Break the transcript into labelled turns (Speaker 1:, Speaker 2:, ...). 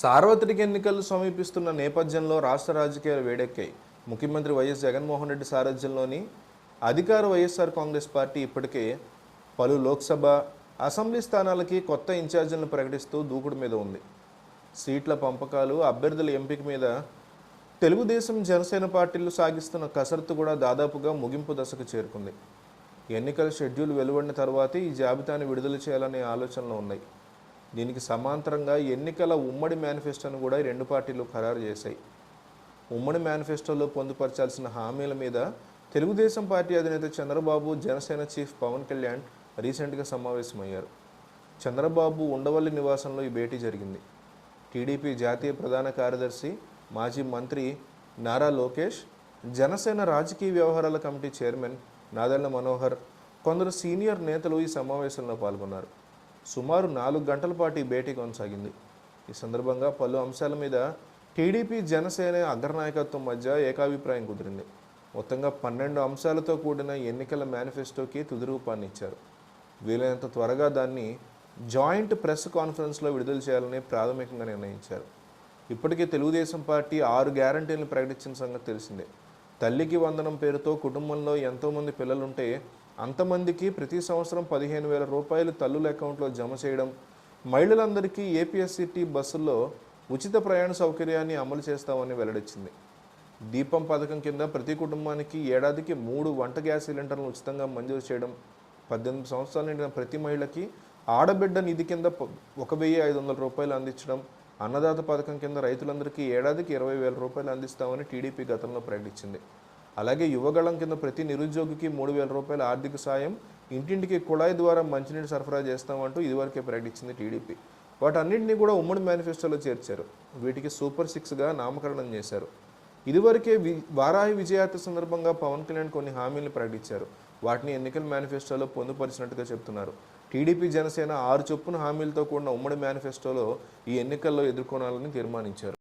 Speaker 1: సార్వత్రిక ఎన్నికలు సమీపిస్తున్న నేపథ్యంలో రాష్ట్ర రాజకీయాలు వేడెక్కాయి ముఖ్యమంత్రి వైఎస్ జగన్మోహన్ రెడ్డి సారథ్యంలోని అధికార వైఎస్ఆర్ కాంగ్రెస్ పార్టీ ఇప్పటికే పలు లోక్సభ అసెంబ్లీ స్థానాలకి కొత్త ఇన్ఛార్జీలను ప్రకటిస్తూ దూకుడు మీద ఉంది. సీట్ల పంపకాలు అభ్యర్థుల ఎంపిక మీద తెలుగుదేశం జనసేన పార్టీలు సాగిస్తున్న కసరత్తు కూడా దాదాపుగా ముగింపు దశకు చేరుకుంది. ఎన్నికల షెడ్యూల్ వెలువడిన తర్వాతే ఈ జాబితాను విడుదల చేయాలనే ఆలోచనలు ఉన్నాయి. దీనికి సమాంతరంగా ఎన్నికల ఉమ్మడి మేనిఫెస్టోను కూడా రెండు పార్టీలు ఖరారు చేశాయి. ఉమ్మడి మేనిఫెస్టోలో పొందుపరచాల్సిన హామీల మీద తెలుగుదేశం పార్టీ అధినేత చంద్రబాబు జనసేన చీఫ్ పవన్ కళ్యాణ్ రీసెంట్గా సమావేశమయ్యారు. చంద్రబాబు ఉండవల్లి నివాసంలో ఈ భేటీ జరిగింది. టీడీపీ జాతీయ ప్రధాన కార్యదర్శి మాజీ మంత్రి నారా లోకేష్ జనసేన రాజకీయ వ్యవహారాల కమిటీ చైర్మన్ నాదెళ్ళ మనోహర్ కొందరు సీనియర్ నేతలు ఈ సమావేశంలో పాల్గొన్నారు. సుమారు నాలుగు గంటల పాటు ఈ భేటీ కొనసాగింది. ఈ సందర్భంగా పలు అంశాల మీద టీడీపీ జనసేన అగ్రనాయకత్వం మధ్య ఏకాభిప్రాయం కుదిరింది. మొత్తంగా పన్నెండు అంశాలతో కూడిన ఎన్నికల మేనిఫెస్టోకి తుది రూపాన్ని ఇచ్చారు. వీలైనంత త్వరగా దాన్ని జాయింట్ ప్రెస్ కాన్ఫరెన్స్లో విడుదల చేయాలని ప్రాథమికంగా నిర్ణయించారు. ఇప్పటికే తెలుగుదేశం పార్టీ ఆరు గ్యారంటీలను ప్రకటించిన సంగతి తెలిసిందే. తల్లికి వందనం పేరుతో కుటుంబంలో ఎంతోమంది పిల్లలుంటే అంతమందికి ప్రతి సంవత్సరం పదిహేను వేల రూపాయలు తల్లుల అకౌంట్లో జమ చేయడం మహిళలందరికీ ఏపీఎస్సిటీ బస్సుల్లో ఉచిత ప్రయాణ సౌకర్యాన్ని అమలు చేస్తామని వెల్లడించింది. దీపం పథకం కింద ప్రతి కుటుంబానికి ఏడాదికి మూడు వంట గ్యాస్ సిలిండర్లను ఉచితంగా మంజూరు చేయడం పద్దెనిమిది సంవత్సరాలు నిండిన ప్రతి మహిళకి ఆడబిడ్డ నిధి కింద ఒక వెయ్యి ఐదు వందల రూపాయలు అందించడం అన్నదాత పథకం కింద రైతులందరికీ ఏడాదికి ఇరవై వేల రూపాయలు అందిస్తామని టీడీపీ గతంలో ప్రకటించింది. అలాగే యువగళం కింద ప్రతి నిరుద్యోగికి మూడు వేల రూపాయల ఆర్థిక సాయం ఇంటింటికి కుళాయి ద్వారా మంచినీటి సరఫరా చేస్తామంటూ ఇదివరకే ప్రకటించింది టీడీపీ. వాటన్నింటినీ కూడా ఉమ్మడి మేనిఫెస్టోలో చేర్చారు. వీటికి సూపర్ సిక్స్గా నామకరణం చేశారు. ఇదివరకే వి వారాహి విజయాత్ర సందర్భంగా పవన్ కళ్యాణ్ కొన్ని హామీలను ప్రకటించారు. వాటిని ఎన్నికల మేనిఫెస్టోలో పొందుపరిచినట్టుగా చెప్తున్నారు. టీడీపీ జనసేన ఆరు చొప్పున హామీలతో కూడిన ఉమ్మడి మేనిఫెస్టోలో ఈ ఎన్నికల్లో ఎదుర్కొనాలని తీర్మానించారు.